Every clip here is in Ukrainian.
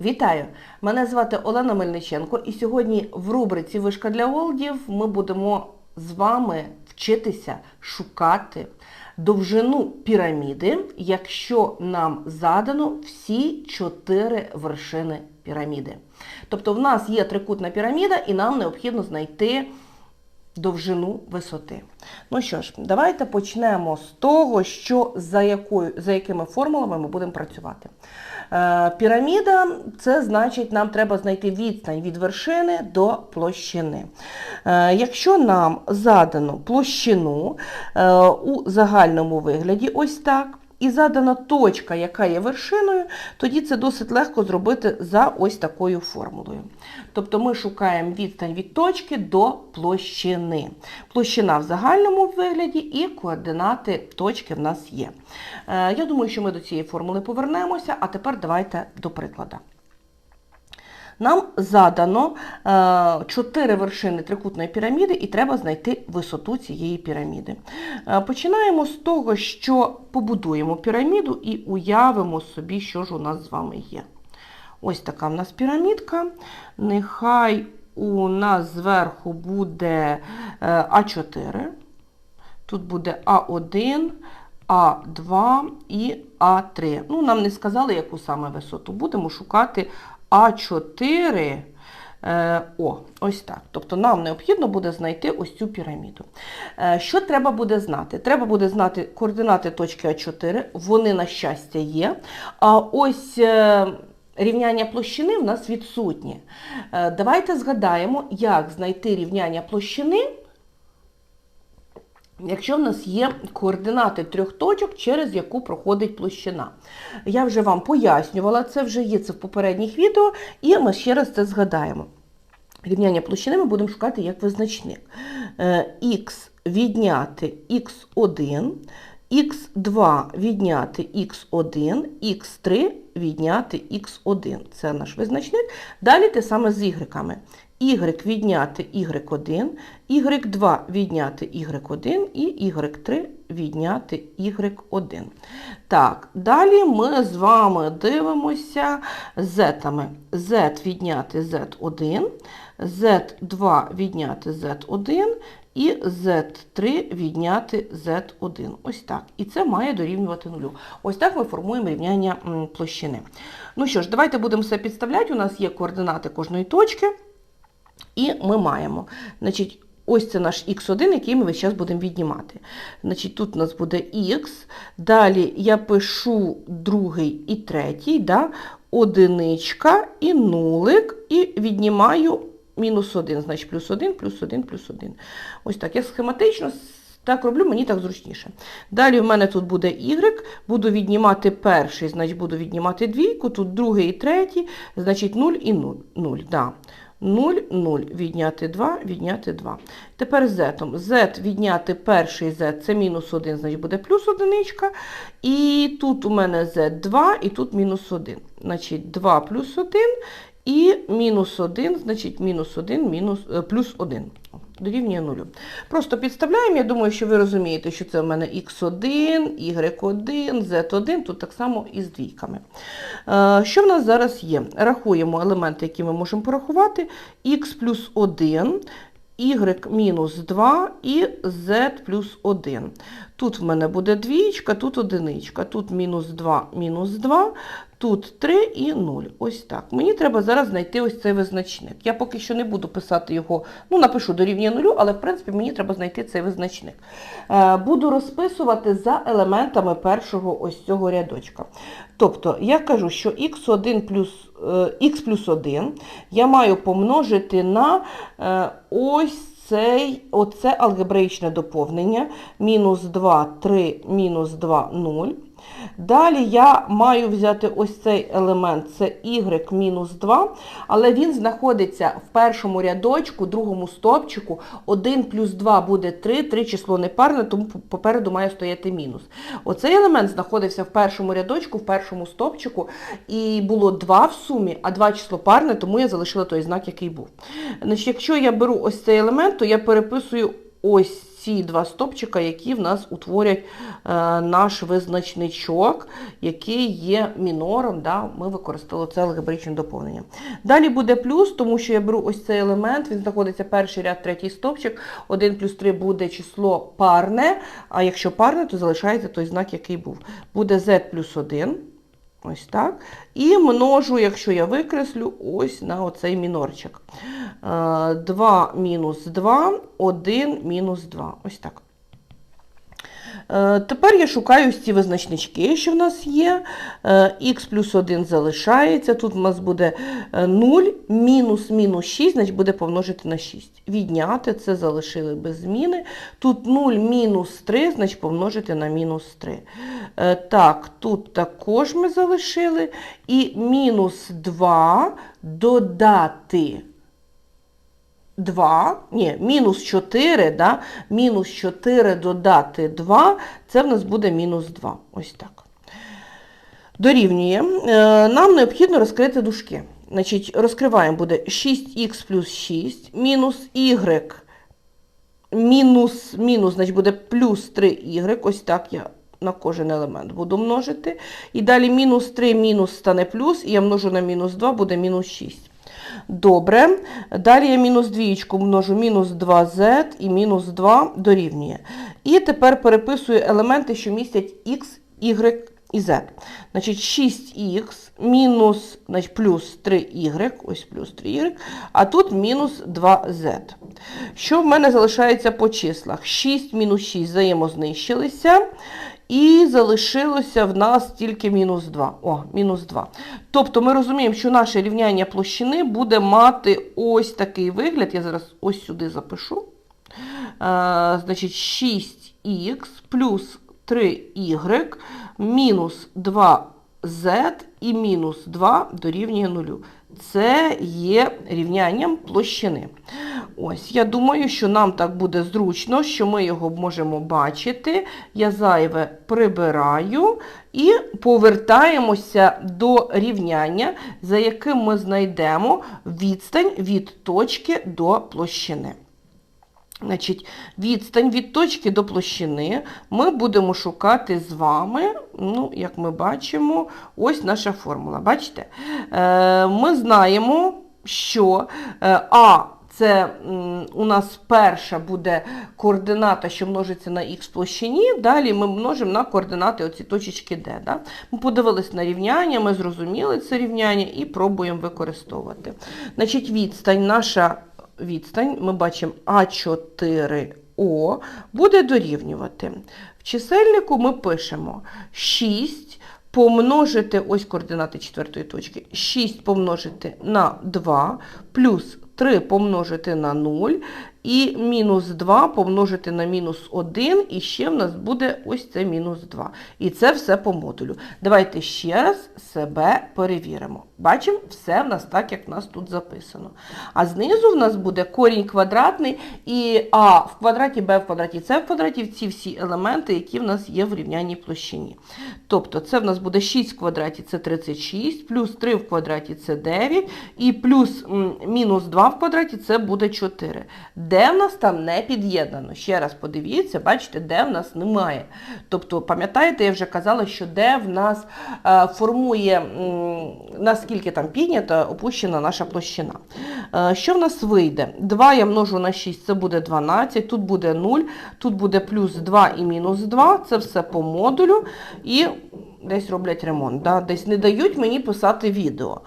Вітаю! Мене звати Олена Мельниченко, і сьогодні в рубриці Вишка для Олдів ми будемо з вами вчитися шукати довжину піраміди, якщо нам задано всі чотири вершини піраміди. Тобто в нас є трикутна піраміда, і нам необхідно знайти довжину висоти. Ну що ж, давайте почнемо з того, що за, якою, за якими формулами ми будемо працювати. Е, піраміда це значить, нам треба знайти відстань від вершини до площини. Е, якщо нам задано площину е, у загальному вигляді, ось так. І задана точка, яка є вершиною, тоді це досить легко зробити за ось такою формулою. Тобто ми шукаємо відстань від точки до площини. Площина в загальному вигляді і координати точки в нас є. Е, Я думаю, що ми до цієї формули повернемося, а тепер давайте до прикладу. Нам задано е, чотири вершини трикутної піраміди і треба знайти висоту цієї піраміди. Е, Починаємо з того, що побудуємо піраміду і уявимо собі, що ж у нас з вами є. Ось така в нас пірамідка. Нехай у нас зверху буде е, А4. Тут буде А1, А2 і А3. Ну, нам не сказали, яку саме висоту. Будемо шукати А4. Е, О, ось так. Тобто нам необхідно буде знайти ось цю піраміду. Е, Що треба буде знати? Треба буде знати координати точки А4, вони, на щастя, є. А ось е, рівняння площини в нас відсутні. Е, Давайте згадаємо, як знайти рівняння площини. Якщо в нас є координати трьох точок, через яку проходить площина. Я вже вам пояснювала, це вже є це в попередніх відео, і ми ще раз це згадаємо. Рівняння площини ми будемо шукати як визначник. Х відняти х1, х2 відняти х1, х3 відняти х1. Це наш визначник. Далі те саме з ігреками y відняти y1, y2 відняти y1 і y3 відняти y1. Так, далі ми з вами дивимося зетами. z відняти z1, z2 відняти z1 і z3 відняти z1. Ось так. І це має дорівнювати нулю. Ось так ми формуємо рівняння м, площини. Ну що ж, давайте будемо все підставляти. У нас є координати кожної точки. І ми маємо, значить, ось це наш х1, який ми весь час будемо віднімати. Значить, Тут у нас буде х, далі я пишу другий і третій, да? одиничка і нулик, і віднімаю мінус 1, значить плюс 1, плюс 1, плюс 1. Ось так. Я схематично так роблю, мені так зручніше. Далі в мене тут буде y, буду віднімати перший, значить буду віднімати двійку, тут другий і третій, значить 0 і 0. 0 да. 0, 0, відняти 2, відняти 2. Тепер z. z відняти перший z, це мінус 1, значить буде плюс одиничка. І тут у мене z2, і тут мінус 1. Значить 2 плюс 1 і мінус 1, значить мінус 1, мінус, е, плюс 1. Дорівнює 0. Просто підставляємо, я думаю, що ви розумієте, що це в мене x1, y1, z1, тут так само і з двійками. Е, Що в нас зараз є? Рахуємо елементи, які ми можемо порахувати. x плюс 1, y мінус 2 і z плюс 1. Тут в мене буде двічка, тут одиничка, тут мінус 2, мінус 2, тут 3 і 0. Ось так. Мені треба зараз знайти ось цей визначник. Я поки що не буду писати його, ну напишу дорівнює 0, але в принципі мені треба знайти цей визначник. Е, Буду розписувати за елементами першого ось цього рядочка. Тобто я кажу, що x1 плюс x плюс 1 я маю помножити на е, ось цей, оце алгебраїчне доповнення. Мінус 2, 3, мінус 2, 0. Далі я маю взяти ось цей елемент, це y мінус 2, але він знаходиться в першому рядочку, другому стопчику. 1 плюс 2 буде 3, 3 число непарне, тому попереду має стояти мінус. Оцей елемент знаходився в першому рядочку, в першому стопчику, і було 2 в сумі, а 2 число парне, тому я залишила той знак, який був. Значить, Якщо я беру ось цей елемент, то я переписую ось ці два стопчика, які в нас утворять е, наш визначничок, який є мінором. Да? Ми використали це алгебричне доповнення. Далі буде плюс, тому що я беру ось цей елемент, він знаходиться перший ряд, третій стопчик. 1 плюс 3 буде число парне, а якщо парне, то залишається той знак, який був. Буде z плюс 1. Ось так. І множу, якщо я викреслю, ось на оцей мінорчик. 2 мінус 2, 1 мінус 2. Ось так. Е, Тепер я шукаю ці визначнички, що в нас є. Х плюс 1 залишається. Тут у нас буде е, 0, мінус мінус 6, значить буде помножити на 6. Відняти це залишили без зміни. Тут 0 мінус 3, значить помножити на мінус 3. Е, Так, тут також ми залишили. І мінус 2 додати 2, ні, мінус 4, да? мінус 4 додати 2, це в нас буде мінус 2. Ось так. Дорівнює. Е, Нам необхідно розкрити дужки. Значить, розкриваємо буде 6х плюс 6, мінус y, мінус, мінус, значить буде плюс 3y, ось так я на кожен елемент буду множити. І далі мінус 3 мінус стане плюс, і я множу на мінус 2, буде мінус 6. Добре. Далі я мінус двієчку множу мінус 2z і мінус 2 дорівнює. І тепер переписую елементи, що містять x, y і z. Значить, 6х мінус, значить, плюс 3y, ось плюс 3y, а тут мінус 2z. Що в мене залишається по числах? 6 мінус 6 взаємознищилися. І залишилося в нас тільки мінус 2. О, мінус 2. Тобто ми розуміємо, що наше рівняння площини буде мати ось такий вигляд. Я зараз ось сюди запишу. А, значить, 6х плюс 3y мінус 2z і мінус 2 дорівнює 0. Це є рівнянням площини. Ось, я думаю, що нам так буде зручно, що ми його можемо бачити. Я зайве прибираю і повертаємося до рівняння, за яким ми знайдемо відстань від точки до площини. Значить, відстань від точки до площини ми будемо шукати з вами, ну, як ми бачимо, ось наша формула. Бачите? Е, Ми знаємо, що е, А це у нас перша буде координата, що множиться на х площині, далі ми множимо на координати оці точечки D. Да? Ми подивились на рівняння, ми зрозуміли це рівняння і пробуємо використовувати. Значить, відстань наша відстань, ми бачимо А4О, буде дорівнювати. В чисельнику ми пишемо 6 помножити, ось координати четвертої точки, 6 помножити на 2, плюс 3 помножити на 0, і мінус 2 помножити на мінус 1, і ще в нас буде ось це мінус 2. І це все по модулю. Давайте ще раз себе перевіримо. Бачимо, все в нас так, як в нас тут записано. А знизу в нас буде корінь квадратний і А в квадраті, Б в квадраті, С в квадраті, ці всі елементи, які в нас є в рівняній площині. Тобто це в нас буде 6 в квадраті це 36, плюс 3 в квадраті це 9, і плюс мінус 2 в квадраті це буде 4. Де в нас там не під'єднано? Ще раз подивіться, бачите, де в нас немає. Тобто, пам'ятаєте, я вже казала, що де в нас е, формує, наскільки там піднята, опущена наша площина. Е, що в нас вийде? 2 я множу на 6, це буде 12, тут буде 0, тут буде плюс 2 і мінус 2, це все по модулю. І десь роблять ремонт, да? десь не дають мені писати відео.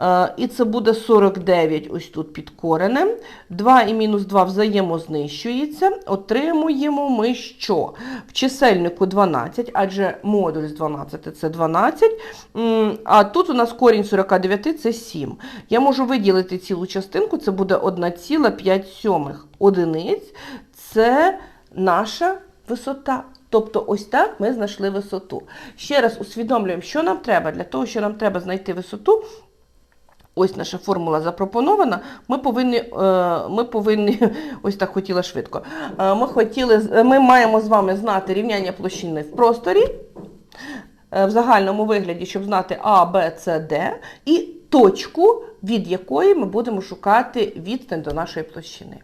Е, і це буде 49 ось тут під коренем. 2 і мінус 2 взаємознищується. Отримуємо ми що? В чисельнику 12, адже модуль з 12 це 12. А тут у нас корінь 49 це 7. Я можу виділити цілу частинку, це буде 1,5 одиниць. Це наша висота. Тобто ось так ми знайшли висоту. Ще раз усвідомлюємо, що нам треба. Для того, що нам треба знайти висоту, ось наша формула запропонована, ми повинні, е, ми повинні ось так хотіла швидко. Е, Ми, хотіли, ми маємо з вами знати рівняння площини в просторі, е, в загальному вигляді, щоб знати А, Б, С, Д, і точку від якої ми будемо шукати відстань до нашої площини.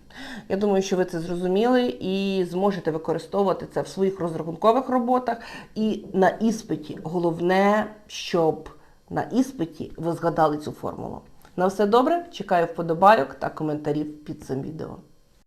Я думаю, що ви це зрозуміли і зможете використовувати це в своїх розрахункових роботах і на іспиті. Головне, щоб на іспиті ви згадали цю формулу. На все добре, чекаю вподобайок та коментарів під цим відео.